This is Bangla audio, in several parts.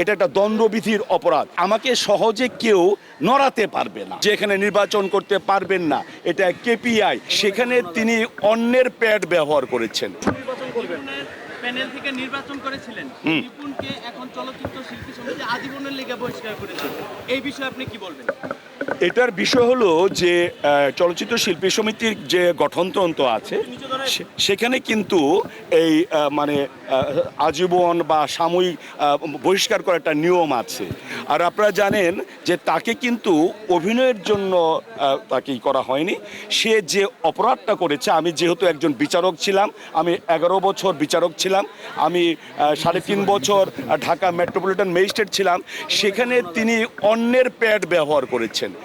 এটা একটা দণ্ডবিধির অপরাধ। আমাকে সহজে কেউ নড়াতে পারবে না। যেখানে নির্বাচন করতে পারবেন না এটা কেপিআই। সেখানে তিনি অন্যের প্যাড ব্যবহার করেছেন। প্যানেল থেকে নির্বাচন করেছিলেন। নিপুণকে এখন চলচ্চিত্র শিল্পী সমিতি আজীবনের লেগে বহিষ্কার করেছে এই বিষয়ে আপনি কি বলবেন? এটার বিষয় হলো যে চলচ্চিত্র শিল্পী সমিতির যে গঠনতন্ত্র আছে সেখানে কিন্তু এই মানে আজীবন বা সাময়িক বহিষ্কার করার একটা নিয়ম আছে। আর আপনারা জানেন যে তাকে কিন্তু অভিনয়ের জন্য তাকে করা হয়নি। সে যে অপরাধটা করেছে, আমি যেহেতু একজন বিচারক ছিলাম, আমি এগারো বছর বিচারক ছিলাম, আমি সাড়ে তিন বছর ঢাকা মেট্রোপলিটন ম্যাজিস্ট্রেট ছিলাম, সেখানে তিনি অন্যের প্যাড ব্যবহার করেছেন।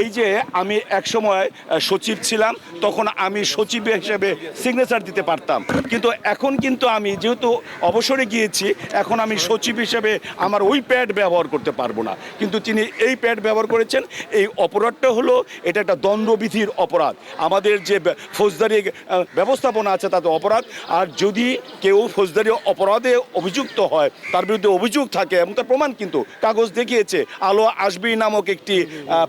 এই যে আমি একসময় সচিব ছিলাম, তখন আমি সচিব হিসেবে সিগনেচার দিতে পারতাম। কিন্তু এখন কিন্তু আমি যেহেতু অবসরে গিয়েছি, এখন আমি সচিব হিসেবে আমার ওই প্যাড ব্যবহার করতে পারব না। কিন্তু তিনি এই প্যাড ব্যবহার করেছেন, এই অপরাধটা হলো, এটা একটা দণ্ডবিধির অপরাধ। আমাদের যে ফৌজদারি ব্যবস্থাপনা আছে তাতে অপরাধ। আর যদি কেউ ফৌজদারি অপরাধে অভিযুক্ত হয়, তার বিরুদ্ধে অভিযোগ থাকে এবং তার প্রমাণ কিন্তু কাগজ দেখিয়েছে। আলো আসবি নামক একটি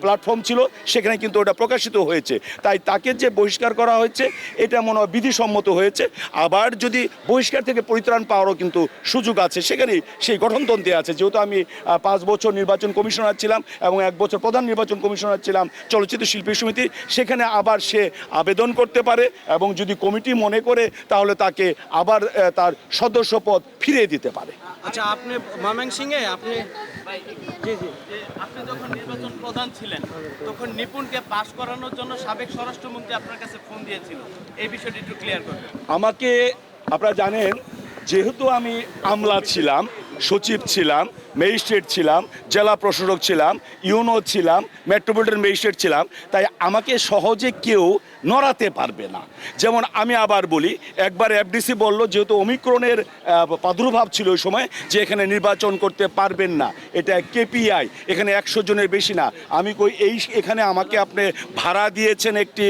প্ল্যাটফর্ম ছিল, সেখানে কিন্তু ওটা প্রকাশিত হয়েছে। তাই তাকে যে বহিষ্কার করা হয়েছে, এটা মনে হয় বিধিসম্মত হয়েছে। আবার যদি বহিষ্কার থেকে পরিত্রাণ পাওয়ারও কিন্তু সুযোগ আছে, সেখানেই সেই গঠনতন্ত্রে আছে। যেহেতু আমি পাঁচ বছর নির্বাচন কমিশনার ছিলাম এবং এক বছর প্রধান নির্বাচন কমিশনার ছিলাম চলচ্চিত্র শিল্পী সমিতি, সেখানে আবার সে আবেদন করতে পারে এবং যদি কমিটি মনে করে, তাহলে তাকে আবার তার সদস্যপদ ফিরিয়ে দিতে পারে। আচ্ছা আপনি ময়মনসিংহে, আপনি আপনি যখন নির্বাচন প্রধান ছিলেন তখন নিপুণকে পাশ করানোর জন্য সাবেক স্বরাষ্ট্রমন্ত্রী আপনার কাছে ফোন দিয়েছিল। এই বিষয়টি একটু ক্লিয়ার করবেন। আমাকে আপনারা জানেন যেহেতু আমি আমলা ছিলাম সচিব ছিলাম ম্যাজিস্ট্রেট ছিলাম, জেলা প্রশাসক ছিলাম, ইউনো ছিলাম মেট্রোপলিটন ম্যাজিস্ট্রেট ছিলাম। তাই আমাকে সহজে কেউ নড়াতে পারবে না। যেমন আমি আবার বলি, একবার এফডিসি বলল, যেহেতু অমিক্রণের প্রাদুর্ভাব ছিল ওই সময়, যে এখানে নির্বাচন করতে পারবেন না। এটা কেপিআই এখানে একশো জনের বেশি না। আমি কই, এই এখানে আমাকে আপনি ভাড়া দিয়েছেন একটি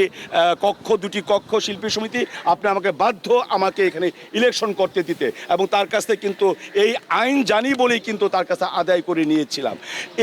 কক্ষ, দুটি কক্ষ শিল্পী সমিতি, আপনি আমাকে বাধ্য আমাকে এখানে ইলেকশন করতে দিতে। এবং তার কাছ থেকে কিন্তু এই আইন জানি বলেই কিন্তু তার কাছে আদায় করে নিয়েছিলাম। এই